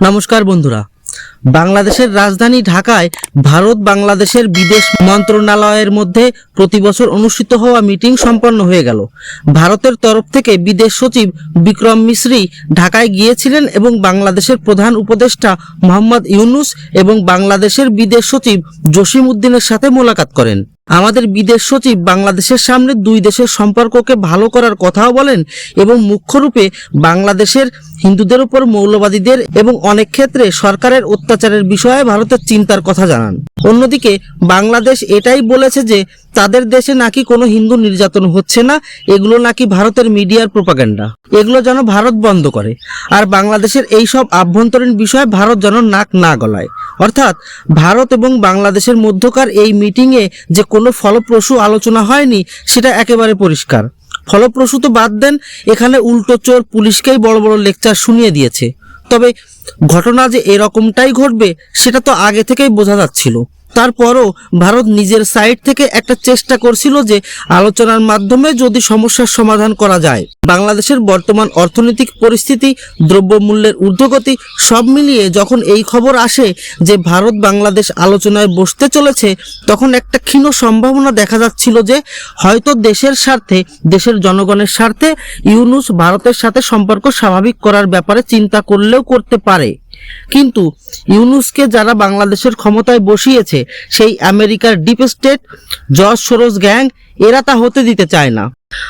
নমস্কার বন্ধুরা। বাংলাদেশের রাজধানী ঢাকায় ভারত বাংলাদেশের বিদেশ মন্ত্রণালয়ের মধ্যে প্রতি বছর অনুষ্ঠিত হওয়া মিটিং সম্পন্ন হয়ে গেল। ভারতের তরফ থেকে বিদেশ সচিব বিক্রম মিশ্রি ঢাকায় গিয়েছিলেন এবং বাংলাদেশের প্রধান উপদেষ্টা মোহাম্মদ ইউনুস এবং বাংলাদেশের বিদেশ সচিব জসিম উদ্দিনের সাথে মোলাকাত করেন। আমাদের বিদেশ সচিব বাংলাদেশের সামনে দুই দেশের সম্পর্ককে ভালো করার কথাও বলেন এবং মুখ্যরূপে বাংলাদেশের হিন্দুদের উপর মৌলবাদীদের এবং অনেক ক্ষেত্রে সরকারের অত্যাচারের বিষয়ে ভারতের চিন্তার কথা জানান। অন্যদিকে বাংলাদেশ এটাই বলেছে যে তাদের দেশে নাকি কোনো হিন্দু নির্যাতন হচ্ছে না, এগুলো নাকি ভারতের মিডিয়ার প্রোপাগান্ডা। এগুলো যেন ভারত বন্ধ করে। আর বাংলাদেশের এই সব আভ্যন্তরীণ বিষয়ে ভারত যেন নাক না গলায়। অর্থাৎ ভারত এবং বাংলাদেশের মধ্যকার এই মিটিংয়ে যে কোনো ফলপ্রসূ আলোচনা হয়নি, সেটা একেবারে পরিষ্কার। ফলপ্রসূ তো বাদ দেন, এখানে উল্টো চোর পুলিশকেই বড় বড় লেকচার শুনিয়ে দিয়েছে। তবে ঘটনা যে এরকমটাই ঘটবে, সেটা তো আগে থেকেই বোঝা যাচ্ছিল। তারপরও ভারত নিজের সাইড থেকে একটা চেষ্টা করছিল যে আলোচনার মাধ্যমে যদি সমস্যার সমাধান করা যায়। বাংলাদেশের বর্তমান অর্থনৈতিক পরিস্থিতি, দ্রব্যমূল্যের ঊর্ধ্বগতি সব মিলিয়ে যখন এই খবর আসে যে ভারত বাংলাদেশ আলোচনায় বসতে চলেছে, তখন একটা ক্ষীণ সম্ভাবনা দেখা যাচ্ছিল যে হয়তো দেশের স্বার্থে, দেশের জনগণের স্বার্থে ইউনুস ভারতের সাথে সম্পর্ক স্বাভাবিক করার ব্যাপারে চিন্তা করলেও করতে পারে। কিন্তু ইউনুসকে যারা বাংলাদেশের ক্ষমতায় বসিয়েছে, সেই আমেরিকার deep state, George Soros gang, এরা তা হতে দিতে চায় না।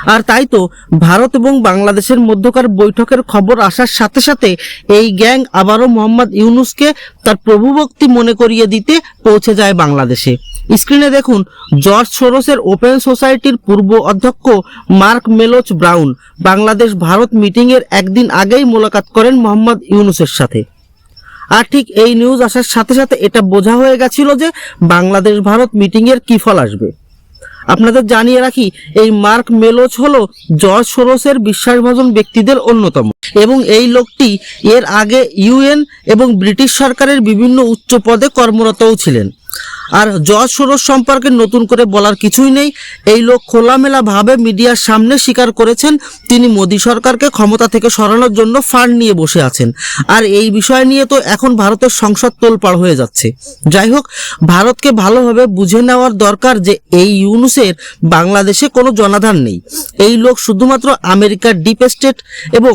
আর তাই তো ভারত এবং বাংলাদেশের মধ্যকার বৈঠকের খবর আসার সাথে সাথে এই গ্যাং আবারও মোহাম্মদ ইউনুসকে তার প্রভুভক্তি মনে করিয়ে দিতে পৌঁছে যায় বাংলাদেশে। স্ক্রিনে দেখুন জর্জ সোরসের ওপেন সোসাইটির পূর্ব অধ্যক্ষ Mark Malloch Brown. Bangladesh Bharat মিটিংয়ের একদিন আগেই মোলাকাত করেন মোহাম্মদ ইউনুসের সাথে। আর ঠিক এই নিউজ আসার সাথে সাথে এটা বোঝা হয়ে গেছিল যে বাংলাদেশ ভারত মিটিংয়ের কি ফল আসবে। আপনাদের জানিয়ে রাখি, এই মার্ক মেলোচ হলো জর্জ সোরসের বিশ্বাসভাজন ব্যক্তিদের অন্যতম এবং এই লোকটি এর আগে ইউএন এবং ব্রিটিশ সরকারের বিভিন্ন উচ্চ পদে কর্মরতও ছিলেন। আর জর্জ সোরস সম্পর্কে নতুন করে বলার কিছুই নেই। এই লোক খোলামেলা ভাবে মিডিয়ার সামনে স্বীকার করেছেন, তিনি মোদী সরকারকে ক্ষমতা থেকে সরানোর জন্য ফান্ড নিয়ে বসে আছেন। আর এই বিষয় নিয়ে তো এখন ভারতের সংসদ তোলপাড় হয়ে যাচ্ছে। যাই হোক, ভারতকে ভালোভাবে বুঝে নেওয়ার দরকার যে এই ইউনুসের বাংলাদেশে কোনো জনাধার নেই। এই লোক শুধুমাত্র আমেরিকার ডিপ স্টেট এবং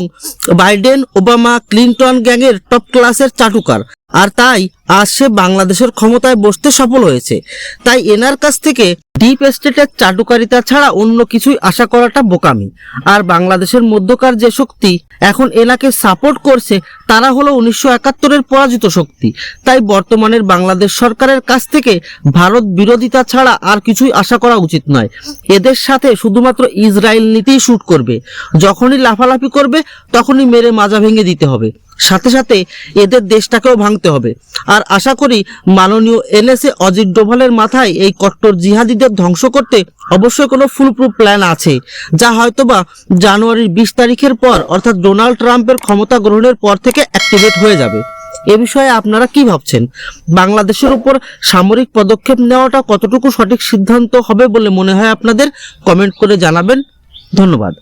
বাইডেন, ওবামা, ক্লিন্টন গ্যাংয়ের টপ ক্লাসের চাটুকার। আর তাই আজ সে বাংলাদেশের ক্ষমতায় বসতে সফল হয়েছে। তাই এনার কাছ থেকে ডিপ স্টেটের চাটুকারিতা ছাড়া অন্য কিছুই আশা করাটা বোকামি। আর বাংলাদেশের মধ্যকার যে শক্তি এখন এনাকে সাপোর্ট করছে, তারা হলো উনিশশো একাত্তরের পরাজিত শক্তি। তাই বর্তমানের বাংলাদেশ সরকারের কাছ থেকে ভারত বিরোধিতা ছাড়া আর কিছুই আশা করা উচিত নয়। এদের সাথে শুধুমাত্র ইসরায়েল নীতিই শুট করবে। যখনই লাফালাফি করবে, তখনই মেরে মাজা ভেঙে দিতে হবে। সাথে সাথে এদের দেশটাকেও ভাঙতে হবে। আর আশা করি মাননীয় এনএসএ অজিত ডোভালের মাথায় এই কট্টর জিহাদিদের ধ্বংস করতে অবশ্যই কোনো ফুলপ্রুফ প্ল্যান আছে। যা হয়তোবা জানুয়ারির বিশ তারিখের পর, অর্থাৎ ডোনাল্ড ট্রাম্পের ক্ষমতা গ্রহণের পর থেকে অ্যাক্টিভেট হয়ে যাবে। এ বিষয়ে আপনারা কি ভাবছেন? বাংলাদেশের উপর সামরিক পদক্ষেপ নেওয়াটা কতটুকু সঠিক সিদ্ধান্ত হবে বলে মনে হয় আপনাদের? কমেন্ট করে জানাবেন। ধন্যবাদ।